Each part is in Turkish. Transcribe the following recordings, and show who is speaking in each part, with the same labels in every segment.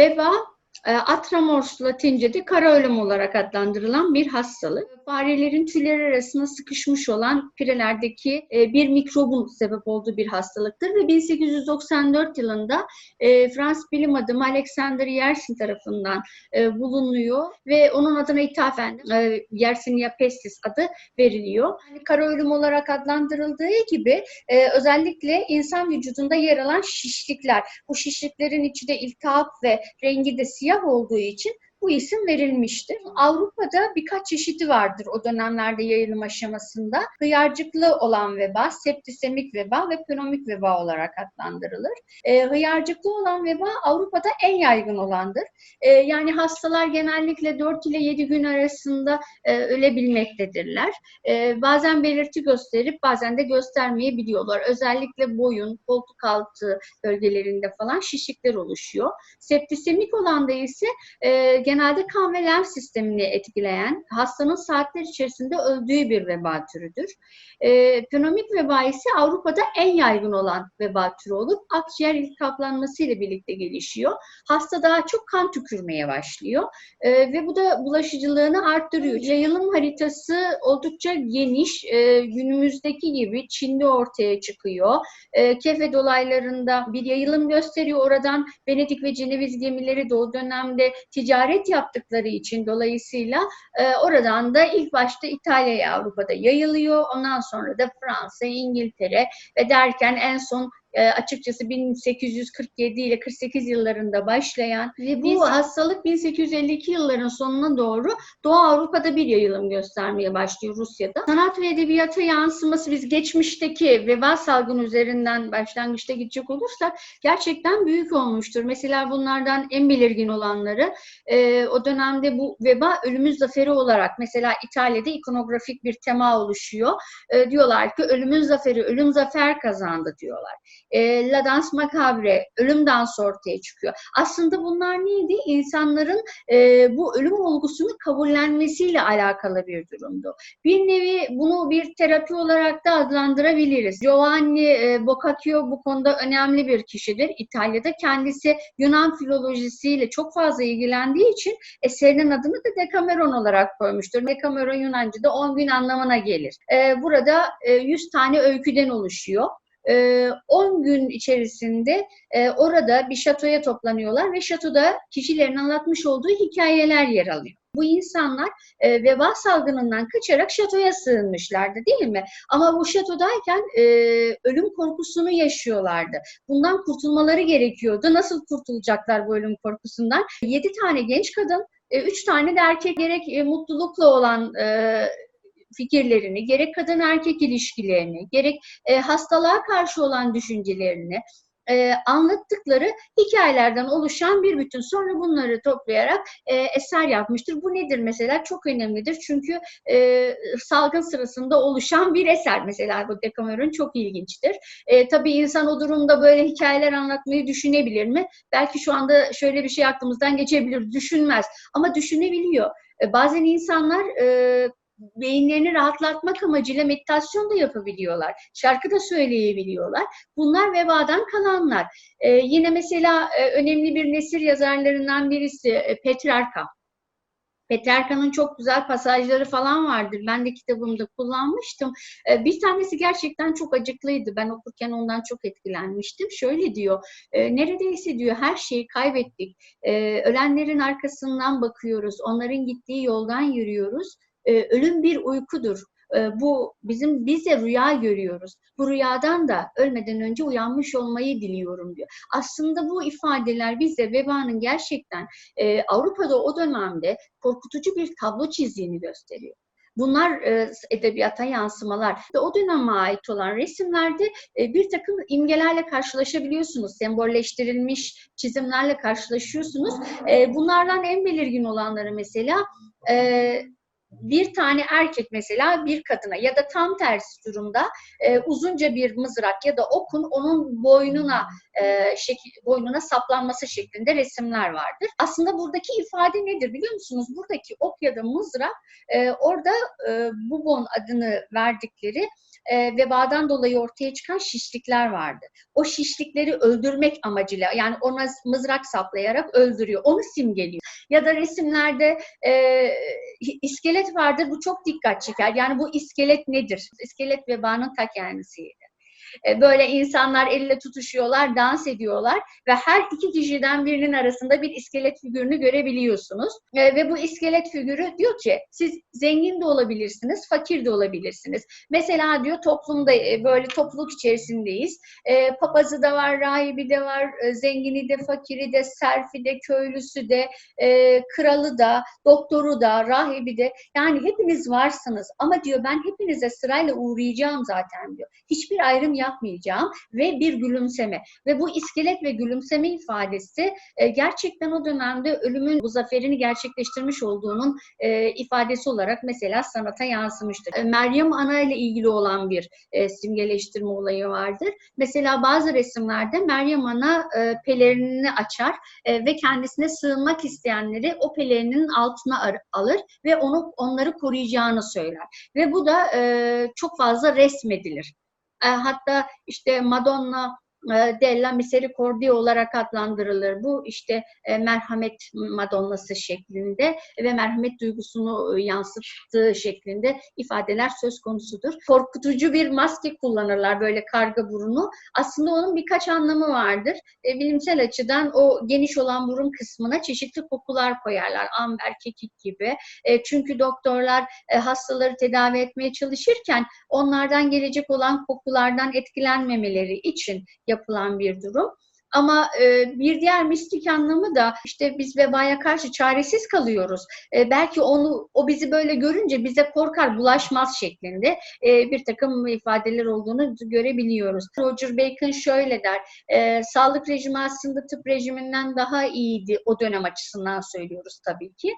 Speaker 1: veba e, Atramors Latince'de kara ölüm olarak adlandırılan bir hastalık. Farelerin tüyleri arasına sıkışmış olan pirelerdeki e, bir mikrobun sebep olduğu bir hastalıktır ve 1894 yılında e, Fransız bilim adamı Alexander Yersin tarafından e, bulunuyor ve onun adına ithafen Yersinia pestis adı veriliyor. Yani kara ölüm olarak adlandırıldığı gibi özellikle insan vücudunda yer alan şişlikler, bu şişliklerin içinde iltihap ve rengi de siyah olduğu için bu isim verilmiştir. Avrupa'da birkaç çeşidi vardır o dönemlerde yayılım aşamasında. Hıyarcıklı olan veba, septisemik veba ve pnömik veba olarak adlandırılır. E, hıyarcıklı olan veba Avrupa'da en yaygın olandır. E, yani hastalar genellikle 4 ile 7 gün arasında e, ölebilmektedirler. E, bazen belirti gösterip bazen de göstermeyebiliyorlar. Özellikle boyun, koltuk altı bölgelerinde falan şişikler oluşuyor. Septisemik olanda ise e, genelde kan ve lenf sistemini etkileyen, hastanın saatler içerisinde öldüğü bir veba türüdür. E, pnömik veba ise Avrupa'da en yaygın olan veba türü olup akciğer iltihaplanması ile birlikte gelişiyor. Hasta daha çok kan tükürmeye başlıyor e, ve bu da bulaşıcılığını arttırıyor. Yayılım haritası oldukça geniş. E, günümüzdeki gibi Çin'de ortaya çıkıyor. E, Kefe dolaylarında bir yayılım gösteriyor. Oradan Venedik ve Ceneviz gemileri o dönemde ticaret yaptıkları için dolayısıyla e, oradan da ilk başta İtalya'ya Avrupa'da yayılıyor. Ondan sonra da Fransa, İngiltere ve derken en son e, açıkçası 1847 ile 48 yıllarında başlayan ve bu hastalık 1852 yılların sonuna doğru Doğu Avrupa'da bir yayılım göstermeye başlıyor Rusya'da. Sanat ve edebiyata yansıması biz geçmişteki veba salgını üzerinden başlangıçta gidecek olursak gerçekten büyük olmuştur. Mesela bunlardan en belirgin olanları e, o dönemde bu veba ölümün zaferi olarak mesela İtalya'da ikonografik bir tema oluşuyor. E, diyorlar ki ölümün zaferi, ölüm zafer kazandı diyorlar e, La Danse Macabre, ölüm dansı ortaya çıkıyor. Aslında bunlar neydi? İnsanların e, bu ölüm olgusunu kabullenmesiyle alakalı bir durumdu. Bir nevi bunu bir terapi olarak da adlandırabiliriz. Giovanni e, Boccaccio bu konuda önemli bir kişidir. İtalya'da kendisi Yunan filolojisiyle çok fazla ilgilendiği için eserinin adını da Decameron olarak koymuştur. Decameron Yunanca'da 10 gün anlamına gelir. E, burada e, 100 tane öyküden oluşuyor. 10 gün içerisinde orada bir şatoya toplanıyorlar ve şatoda kişilerin anlatmış olduğu hikayeler yer alıyor. Bu insanlar e, veba salgınından kaçarak şatoya sığınmışlardı değil mi? Ama bu şatodayken e, ölüm korkusunu yaşıyorlardı. Bundan kurtulmaları gerekiyordu. Nasıl kurtulacaklar bu ölüm korkusundan? 7 tane genç kadın, 3 tane de erkek gerek e, mutlulukla olan e, fikirlerini, gerek kadın erkek ilişkilerini, gerek e, hastalığa karşı olan düşüncelerini e, anlattıkları hikayelerden oluşan bir bütün. Sonra bunları toplayarak e, eser yapmıştır. Bu nedir mesela? Çok önemlidir. Çünkü e, salgın sırasında oluşan bir eser. Mesela bu Decameron çok ilginçtir. E, tabii insan o durumda böyle hikayeler anlatmayı düşünebilir mi? Belki şu anda şöyle bir şey aklımızdan geçebilir. Düşünmez. Ama düşünebiliyor. E, bazen insanlar e, beyinlerini rahatlatmak amacıyla meditasyon da yapabiliyorlar. Şarkı da söyleyebiliyorlar. Bunlar vebadan kalanlar. Ee, yine mesela e, önemli bir nesir yazarlarından birisi e, Petrarka. Petrarka'nın çok güzel pasajları falan vardır. Ben de kitabımda kullanmıştım. Ee, bir tanesi gerçekten çok acıklıydı. Ben okurken ondan çok etkilenmiştim. Şöyle diyor, e, neredeyse diyor her şeyi kaybettik. E, ölenlerin arkasından bakıyoruz. Onların gittiği yoldan yürüyoruz e, ölüm bir uykudur. E, bu bizim biz de rüya görüyoruz. Bu rüyadan da ölmeden önce uyanmış olmayı diliyorum diyor. Aslında bu ifadeler bize vebanın gerçekten e, Avrupa'da o dönemde korkutucu bir tablo çizdiğini gösteriyor. Bunlar e, edebiyata yansımalar. O döneme ait olan resimlerde e, bir takım imgelerle karşılaşabiliyorsunuz. Sembolleştirilmiş çizimlerle karşılaşıyorsunuz. E, bunlardan en belirgin olanları mesela e, bir tane erkek mesela bir kadına ya da tam tersi durumda e, uzunca bir mızrak ya da okun onun boynuna e, şekil, boynuna saplanması şeklinde resimler vardır. Aslında buradaki ifade nedir biliyor musunuz? Buradaki ok ya da mızrak e, orada e, bubon adını verdikleri e, vebadan dolayı ortaya çıkan şişlikler vardı. O şişlikleri öldürmek amacıyla yani ona mızrak saplayarak öldürüyor. Onu simgeliyor. Ya da resimlerde e, iskelet vardır. Bu çok dikkat çeker. Yani bu iskelet nedir? İskelet vebanın ta kendisiydi. E, böyle insanlar elle tutuşuyorlar, dans ediyorlar ve her iki kişiden birinin arasında bir iskelet figürünü görebiliyorsunuz. E, ve bu iskelet figürü diyor ki siz zengin de olabilirsiniz, fakir de olabilirsiniz. Mesela diyor toplumda e, böyle topluluk içerisindeyiz. Papazı da var, rahibi de var, zengini de, fakiri de, serfi de, köylüsü de, kralı da, doktoru da, rahibi de. Yani hepiniz varsınız ama diyor ben hepinize sırayla uğrayacağım zaten diyor. Hiçbir ayrım yapmayacağım ve bir gülümseme. Ve bu iskelet ve gülümseme ifadesi e, gerçekten o dönemde ölümün bu zaferini gerçekleştirmiş olduğunun e, ifadesi olarak mesela sanata yansımıştır. E, Meryem Ana ile ilgili olan bir e, simgeleştirme olayı vardır. Mesela bazı resimlerde Meryem Ana e, pelerinini açar e, ve kendisine sığınmak isteyenleri o pelerinin altına alır ve onu onları koruyacağını söyler. Ve bu da e, çok fazla resmedilir. E, hatta işte Madonna Della Misericordia olarak adlandırılır. Bu işte e, merhamet madonnası şeklinde ve merhamet duygusunu e, yansıttığı şeklinde ifadeler söz konusudur. Korkutucu bir maske kullanırlar böyle karga burunu. Aslında onun birkaç anlamı vardır. Bilimsel açıdan o geniş olan burun kısmına çeşitli kokular koyarlar. Amber, kekik gibi. Çünkü doktorlar hastaları tedavi etmeye çalışırken onlardan gelecek olan kokulardan etkilenmemeleri için yapılan bir durum. Ama e, bir diğer mistik anlamı da işte biz vebaya karşı çaresiz kalıyoruz. E, belki onu o bizi böyle görünce bize korkar bulaşmaz şeklinde e, bir takım ifadeler olduğunu görebiliyoruz. Roger Bacon şöyle der, sağlık rejimi aslında tıp rejiminden daha iyiydi o dönem açısından söylüyoruz tabii ki.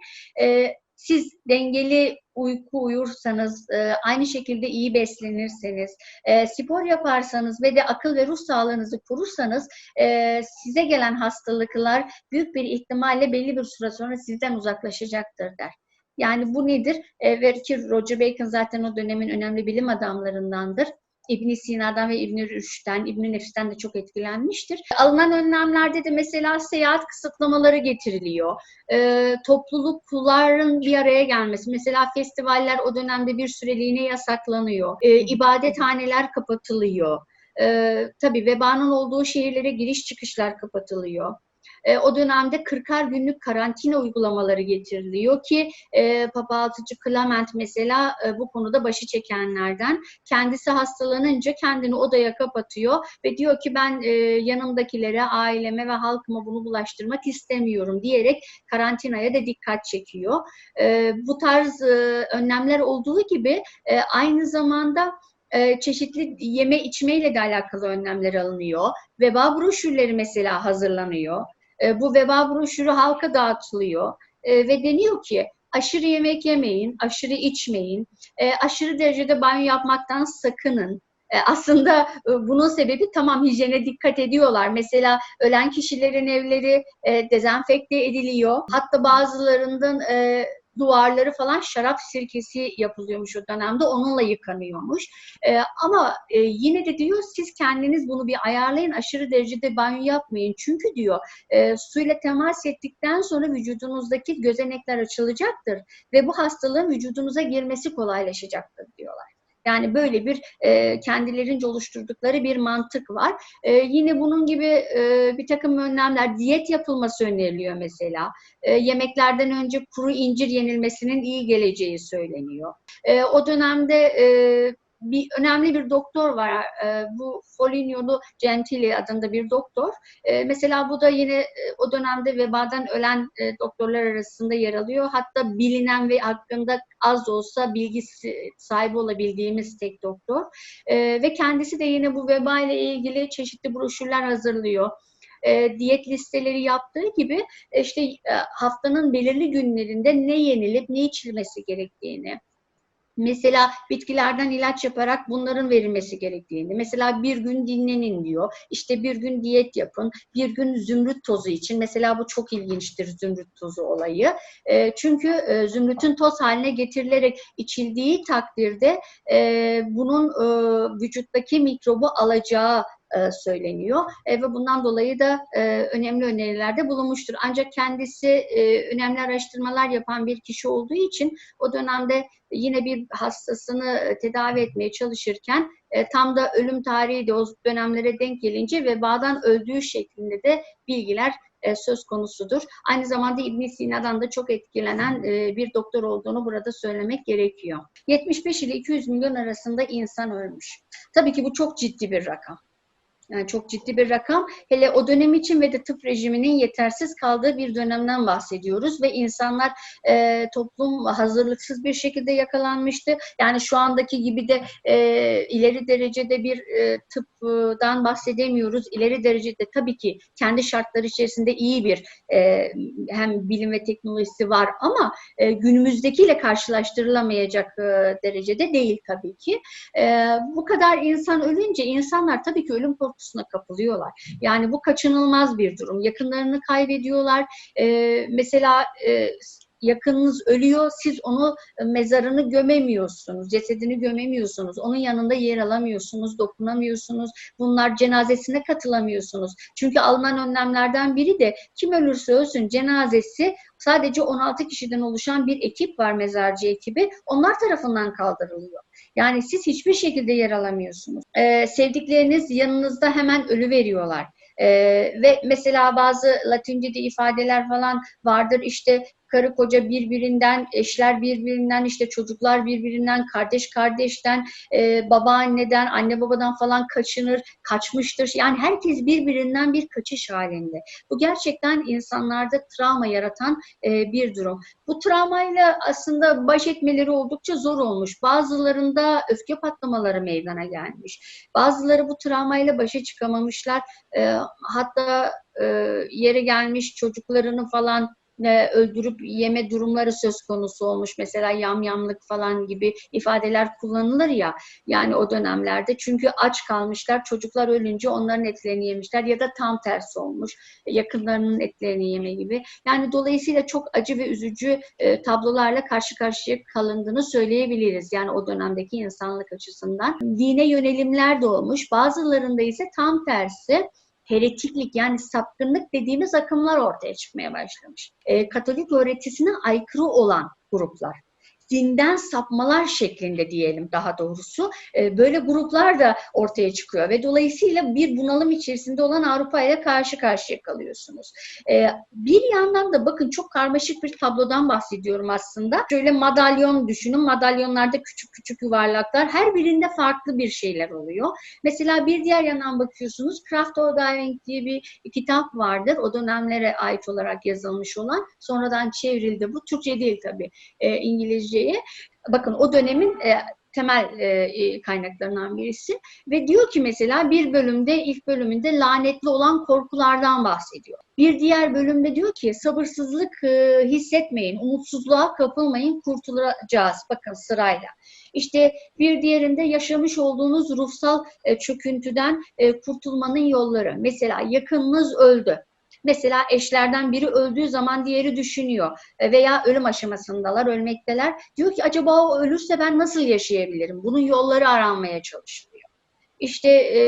Speaker 1: Siz dengeli uyku uyursanız, e, aynı şekilde iyi beslenirseniz, e, spor yaparsanız ve de akıl ve ruh sağlığınızı korursanız e, size gelen hastalıklar büyük bir ihtimalle belli bir süre sonra sizden uzaklaşacaktır der. Yani bu nedir? E, ve ki Roger Bacon zaten o dönemin önemli bilim adamlarındandır ibn Sina'dan ve İbn Rüşd'den, İbn Nefis'ten de çok etkilenmiştir. Alınan önlemlerde de mesela seyahat kısıtlamaları getiriliyor. E, toplulukların bir araya gelmesi. Mesela festivaller o dönemde bir süreliğine yasaklanıyor. E, ibadethaneler kapatılıyor. E, tabii vebanın olduğu şehirlere giriş çıkışlar kapatılıyor. E, o dönemde 40'ar günlük karantina uygulamaları getiriliyor ki e, Papa Altıcı Clement mesela e, bu konuda başı çekenlerden. Kendisi hastalanınca kendini odaya kapatıyor ve diyor ki ben e, yanımdakilere, aileme ve halkıma bunu bulaştırmak istemiyorum diyerek karantinaya da dikkat çekiyor. E, bu tarz e, önlemler olduğu gibi e, aynı zamanda e, çeşitli yeme içmeyle de alakalı önlemler alınıyor. Veba broşürleri mesela hazırlanıyor. E, bu veba broşürü halka dağıtılıyor e, ve deniyor ki aşırı yemek yemeyin, aşırı içmeyin, e, aşırı derecede banyo yapmaktan sakının. aslında bunun sebebi tamam hijyene dikkat ediyorlar. Mesela ölen kişilerin evleri dezenfekte ediliyor. Hatta bazılarından duvarları falan şarap sirkesi yapılıyormuş o dönemde. Onunla yıkanıyormuş. E, ama e, yine de diyor siz kendiniz bunu bir ayarlayın. Aşırı derecede banyo yapmayın. Çünkü diyor e, suyla temas ettikten sonra vücudunuzdaki gözenekler açılacaktır ve bu hastalığın vücudunuza girmesi kolaylaşacaktır diyorlar. Yani böyle bir e, kendilerince oluşturdukları bir mantık var. E, yine bunun gibi e, bir takım önlemler, diyet yapılması öneriliyor mesela. E, yemeklerden önce kuru incir yenilmesinin iyi geleceği söyleniyor. E, o dönemde e, bir önemli bir doktor var. E, bu Foligno'lu Gentili adında bir doktor. E, mesela bu da yine e, o dönemde vebadan ölen e, doktorlar arasında yer alıyor. Hatta bilinen ve hakkında az da olsa bilgisi sahibi olabildiğimiz tek doktor. E, ve kendisi de yine bu veba ile ilgili çeşitli broşürler hazırlıyor e, diyet listeleri yaptığı gibi işte e, haftanın belirli günlerinde ne yenilip ne içilmesi gerektiğini, Mesela bitkilerden ilaç yaparak bunların verilmesi gerektiğini, mesela bir gün dinlenin diyor, işte bir gün diyet yapın, bir gün zümrüt tozu için, mesela bu çok ilginçtir zümrüt tozu olayı. E, çünkü e, zümrütün toz haline getirilerek içildiği takdirde e, bunun e, vücuttaki mikrobu alacağı söyleniyor e, ve bundan dolayı da e, önemli önerilerde bulunmuştur. Ancak kendisi e, önemli araştırmalar yapan bir kişi olduğu için o dönemde yine bir hastasını e, tedavi etmeye çalışırken e, tam da ölüm tarihi de o dönemlere denk gelince vebadan öldüğü şeklinde de bilgiler e, söz konusudur. Aynı zamanda İbn Sina'dan da çok etkilenen e, bir doktor olduğunu burada söylemek gerekiyor. 75 ile 200 milyon arasında insan ölmüş. Tabii ki bu çok ciddi bir rakam. Yani çok ciddi bir rakam. Hele o dönem için ve de tıp rejiminin yetersiz kaldığı bir dönemden bahsediyoruz ve insanlar e, toplum hazırlıksız bir şekilde yakalanmıştı. Yani şu andaki gibi de e, ileri derecede bir e, tıptan bahsedemiyoruz. İleri derecede tabii ki kendi şartları içerisinde iyi bir e, hem bilim ve teknolojisi var ama e, günümüzdekiyle karşılaştırılamayacak e, derecede değil tabii ki. E, bu kadar insan ölünce insanlar tabii ki ölüm korkusu korkusuna kapılıyorlar. Yani bu kaçınılmaz bir durum. Yakınlarını kaybediyorlar. E, mesela e, yakınınız ölüyor, siz onu mezarını gömemiyorsunuz, cesedini gömemiyorsunuz, onun yanında yer alamıyorsunuz, dokunamıyorsunuz, bunlar cenazesine katılamıyorsunuz. Çünkü alınan önlemlerden biri de kim ölürse ölsün cenazesi sadece 16 kişiden oluşan bir ekip var mezarcı ekibi, onlar tarafından kaldırılıyor. Yani siz hiçbir şekilde yer alamıyorsunuz. Ee, sevdikleriniz yanınızda hemen ölü veriyorlar. Ee, ve mesela bazı Latince'de ifadeler falan vardır işte karı koca birbirinden, eşler birbirinden, işte çocuklar birbirinden, kardeş kardeşten, e, babaanneden, anne babadan falan kaçınır, kaçmıştır. Yani herkes birbirinden bir kaçış halinde. Bu gerçekten insanlarda travma yaratan e, bir durum. Bu travmayla aslında baş etmeleri oldukça zor olmuş. Bazılarında öfke patlamaları meydana gelmiş. Bazıları bu travmayla başa çıkamamışlar. E, hatta e, yere gelmiş çocuklarını falan öldürüp yeme durumları söz konusu olmuş. Mesela yamyamlık falan gibi ifadeler kullanılır ya yani o dönemlerde. Çünkü aç kalmışlar çocuklar ölünce onların etlerini yemişler ya da tam tersi olmuş. Yakınlarının etlerini yeme gibi. Yani dolayısıyla çok acı ve üzücü e, tablolarla karşı karşıya kalındığını söyleyebiliriz. Yani o dönemdeki insanlık açısından. Dine yönelimler de olmuş. Bazılarında ise tam tersi heretiklik yani sapkınlık dediğimiz akımlar ortaya çıkmaya başlamış. E, Katolik öğretisine aykırı olan gruplar dinden sapmalar şeklinde diyelim daha doğrusu e, böyle gruplar da ortaya çıkıyor ve dolayısıyla bir bunalım içerisinde olan Avrupa ile karşı karşıya kalıyorsunuz. E, bir yandan da bakın çok karmaşık bir tablodan bahsediyorum aslında. Şöyle madalyon düşünün. Madalyonlarda küçük küçük yuvarlaklar. Her birinde farklı bir şeyler oluyor. Mesela bir diğer yandan bakıyorsunuz Craft or Diving diye bir kitap vardır. O dönemlere ait olarak yazılmış olan. Sonradan çevrildi. Bu Türkçe değil tabii. E, İngilizce Türkiye'ye. Bakın o dönemin e, temel e, kaynaklarından birisi ve diyor ki mesela bir bölümde ilk bölümünde lanetli olan korkulardan bahsediyor. Bir diğer bölümde diyor ki sabırsızlık e, hissetmeyin, umutsuzluğa kapılmayın, kurtulacağız. Bakın sırayla. İşte bir diğerinde yaşamış olduğunuz ruhsal e, çöküntüden e, kurtulmanın yolları. Mesela yakınınız öldü. Mesela eşlerden biri öldüğü zaman diğeri düşünüyor e, veya ölüm aşamasındalar, ölmekteler. Diyor ki acaba o ölürse ben nasıl yaşayabilirim? Bunun yolları aranmaya çalışılıyor. İşte e,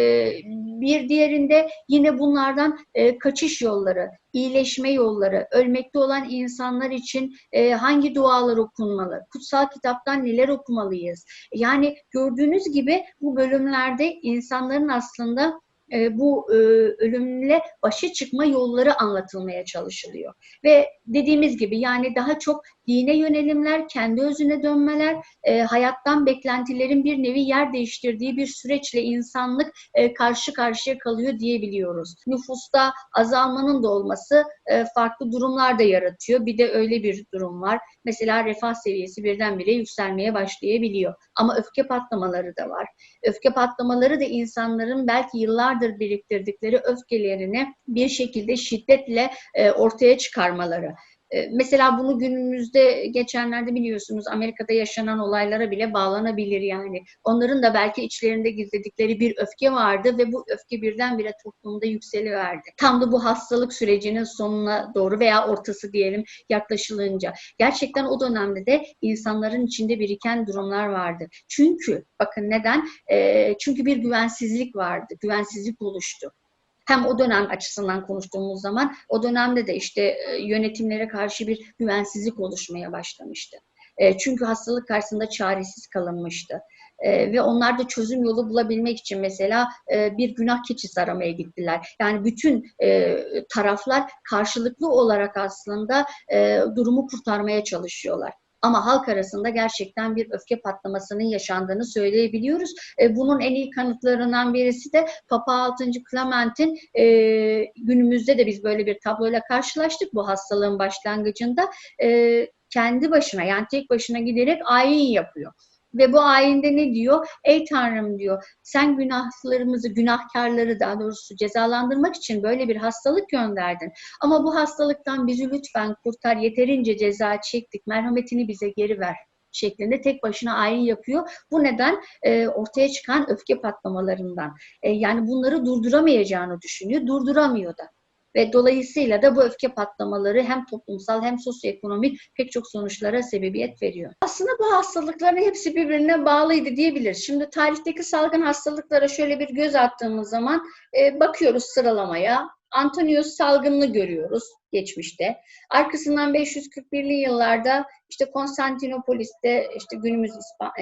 Speaker 1: bir diğerinde yine bunlardan e, kaçış yolları, iyileşme yolları, ölmekte olan insanlar için hangi dualar okunmalı, kutsal kitaptan neler okumalıyız? Yani gördüğünüz gibi bu bölümlerde insanların aslında e, bu e, ölümle başa çıkma yolları anlatılmaya çalışılıyor. Ve dediğimiz gibi yani daha çok dine yönelimler, kendi özüne dönmeler, e, hayattan beklentilerin bir nevi yer değiştirdiği bir süreçle insanlık e, karşı karşıya kalıyor diyebiliyoruz. Nüfusta azalmanın da olması e, farklı durumlar da yaratıyor. Bir de öyle bir durum var. Mesela refah seviyesi birdenbire yükselmeye başlayabiliyor. Ama öfke patlamaları da var. Öfke patlamaları da insanların belki yıllardır biriktirdikleri öfkelerini bir şekilde şiddetle e, ortaya çıkarmaları. E, Mesela bunu günümüzde geçenlerde biliyorsunuz Amerika'da yaşanan olaylara bile bağlanabilir yani. Onların da belki içlerinde gizledikleri bir öfke vardı ve bu öfke birdenbire toplumda yükseliverdi. Tam da bu hastalık sürecinin sonuna doğru veya ortası diyelim yaklaşılınca. Gerçekten o dönemde de insanların içinde biriken durumlar vardı. Çünkü bakın neden? E, çünkü bir güvensizlik vardı. Güvensizlik oluştu hem o dönem açısından konuştuğumuz zaman o dönemde de işte e, yönetimlere karşı bir güvensizlik oluşmaya başlamıştı. E, çünkü hastalık karşısında çaresiz kalınmıştı. E, ve onlar da çözüm yolu bulabilmek için mesela e, bir günah keçisi aramaya gittiler. Yani bütün e, taraflar karşılıklı olarak aslında e, durumu kurtarmaya çalışıyorlar. Ama halk arasında gerçekten bir öfke patlamasının yaşandığını söyleyebiliyoruz. E, bunun en iyi kanıtlarından birisi de Papa 6. Clement'in e, günümüzde de biz böyle bir tabloyla karşılaştık bu hastalığın başlangıcında. E, kendi başına yani tek başına giderek ayin yapıyor. Ve bu ayinde ne diyor? Ey Tanrım diyor, sen günahlarımızı, günahkarları daha doğrusu cezalandırmak için böyle bir hastalık gönderdin. Ama bu hastalıktan bizi lütfen kurtar, yeterince ceza çektik, merhametini bize geri ver şeklinde tek başına ayin yapıyor. Bu neden e, ortaya çıkan öfke patlamalarından. E, yani bunları durduramayacağını düşünüyor, durduramıyor da. Ve dolayısıyla da bu öfke patlamaları hem toplumsal hem sosyoekonomik pek çok sonuçlara sebebiyet veriyor. Aslında bu hastalıkların hepsi birbirine bağlıydı diyebiliriz. Şimdi tarihteki salgın hastalıklara şöyle bir göz attığımız zaman e, bakıyoruz sıralamaya. Antonius salgınını görüyoruz geçmişte. Arkasından 541'li yıllarda işte Konstantinopolis'te işte günümüz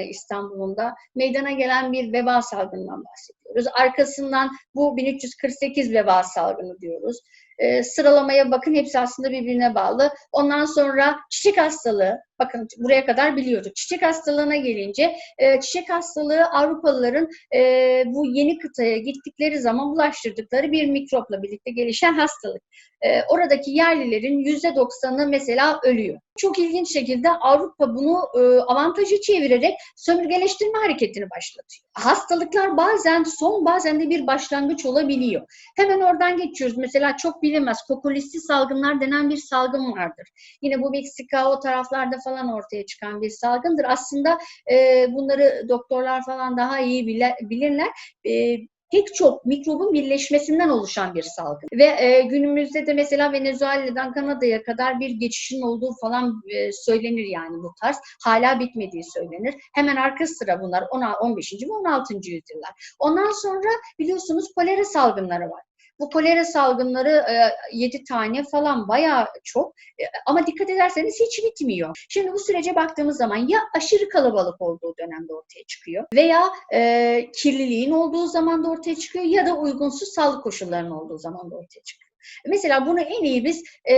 Speaker 1: İstanbul'unda meydana gelen bir veba salgından bahsediyoruz. Arkasından bu 1348 veba salgını diyoruz. E, sıralamaya bakın hepsi aslında birbirine bağlı. Ondan sonra çiçek hastalığı, bakın buraya kadar biliyorduk. Çiçek hastalığına gelince e, çiçek hastalığı Avrupalıların e, bu yeni kıtaya gittikleri zaman bulaştırdıkları bir mikropla birlikte gelişen hastalık. E, oradaki yerlilerin yüzde doksanı mesela ölüyor. Çok ilginç şekilde Avrupa bunu e, avantajı çevirerek sömürgeleştirme hareketini başlatıyor. Hastalıklar bazen son bazen de bir başlangıç olabiliyor. Hemen oradan geçiyoruz. Mesela çok bilinmez kokulisli salgınlar denen bir salgın vardır. Yine bu Meksika o taraflarda falan ortaya çıkan bir salgındır. Aslında e, bunları doktorlar falan daha iyi bilirler. E, pek çok mikrobun birleşmesinden oluşan bir salgın. Ve e, günümüzde de mesela Venezuela'dan Kanada'ya kadar bir geçişin olduğu falan e, söylenir yani bu tarz. Hala bitmediği söylenir. Hemen arka sıra bunlar 15. ve 16. yüzyıllar. Ondan sonra biliyorsunuz kolera salgınları var. Bu kolera salgınları e, 7 tane falan bayağı çok e, ama dikkat ederseniz hiç bitmiyor. Şimdi bu sürece baktığımız zaman ya aşırı kalabalık olduğu dönemde ortaya çıkıyor veya e, kirliliğin olduğu zaman da ortaya çıkıyor ya da uygunsuz sağlık koşullarının olduğu zaman da ortaya çıkıyor. Mesela bunu en iyi biz e,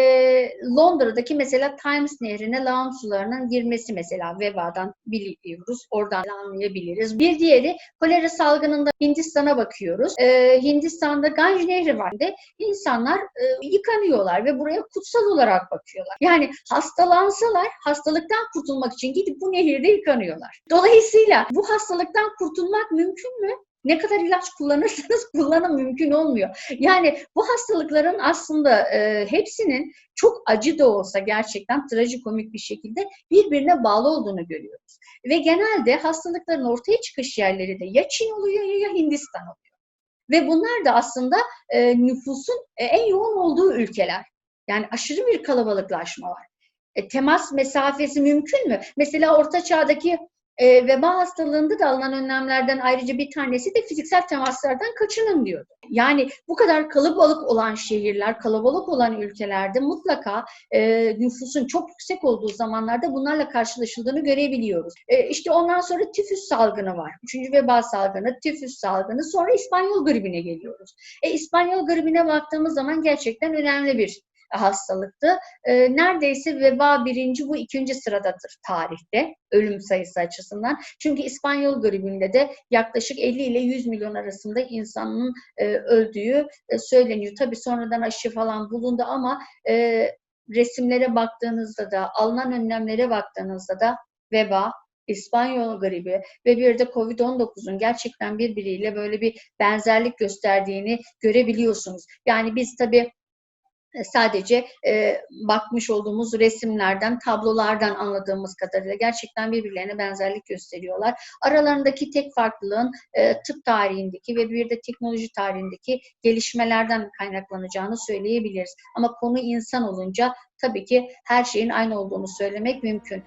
Speaker 1: Londra'daki mesela Thames Nehri'ne lağım sularının girmesi mesela vebadan biliyoruz. Oradan anlayabiliriz. Bir diğeri kolera salgınında Hindistan'a bakıyoruz. E, Hindistan'da Ganj Nehri var. De insanlar e, yıkanıyorlar ve buraya kutsal olarak bakıyorlar. Yani hastalansalar hastalıktan kurtulmak için gidip bu nehirde yıkanıyorlar. Dolayısıyla bu hastalıktan kurtulmak mümkün mü? Ne kadar ilaç kullanırsanız kullanım mümkün olmuyor. Yani bu hastalıkların aslında e, hepsinin çok acı da olsa gerçekten trajikomik bir şekilde birbirine bağlı olduğunu görüyoruz. Ve genelde hastalıkların ortaya çıkış yerleri de ya Çin oluyor ya Hindistan oluyor. Ve bunlar da aslında e, nüfusun e, en yoğun olduğu ülkeler. Yani aşırı bir kalabalıklaşma var. E, temas mesafesi mümkün mü? Mesela Orta Çağ'daki e, veba hastalığında da alınan önlemlerden ayrıca bir tanesi de fiziksel temaslardan kaçının diyordu. Yani bu kadar kalabalık olan şehirler, kalabalık olan ülkelerde mutlaka e, nüfusun çok yüksek olduğu zamanlarda bunlarla karşılaşıldığını görebiliyoruz. E, işte ondan sonra tifüs salgını var. Üçüncü veba salgını, tifüs salgını. Sonra İspanyol gribine geliyoruz. E, İspanyol gribine baktığımız zaman gerçekten önemli bir hastalıktı. E, neredeyse veba birinci bu ikinci sıradadır tarihte ölüm sayısı açısından. Çünkü İspanyol gribinde de yaklaşık 50 ile 100 milyon arasında insanın e, öldüğü e, söyleniyor. Tabii sonradan aşı falan bulundu ama e, resimlere baktığınızda da alınan önlemlere baktığınızda da veba, İspanyol gribi ve bir de Covid-19'un gerçekten birbiriyle böyle bir benzerlik gösterdiğini görebiliyorsunuz. Yani biz tabii sadece e, bakmış olduğumuz resimlerden, tablolardan anladığımız kadarıyla gerçekten birbirlerine benzerlik gösteriyorlar. Aralarındaki tek farklılığın e, tıp tarihindeki ve bir de teknoloji tarihindeki gelişmelerden kaynaklanacağını söyleyebiliriz. Ama konu insan olunca tabii ki her şeyin aynı olduğunu söylemek mümkün.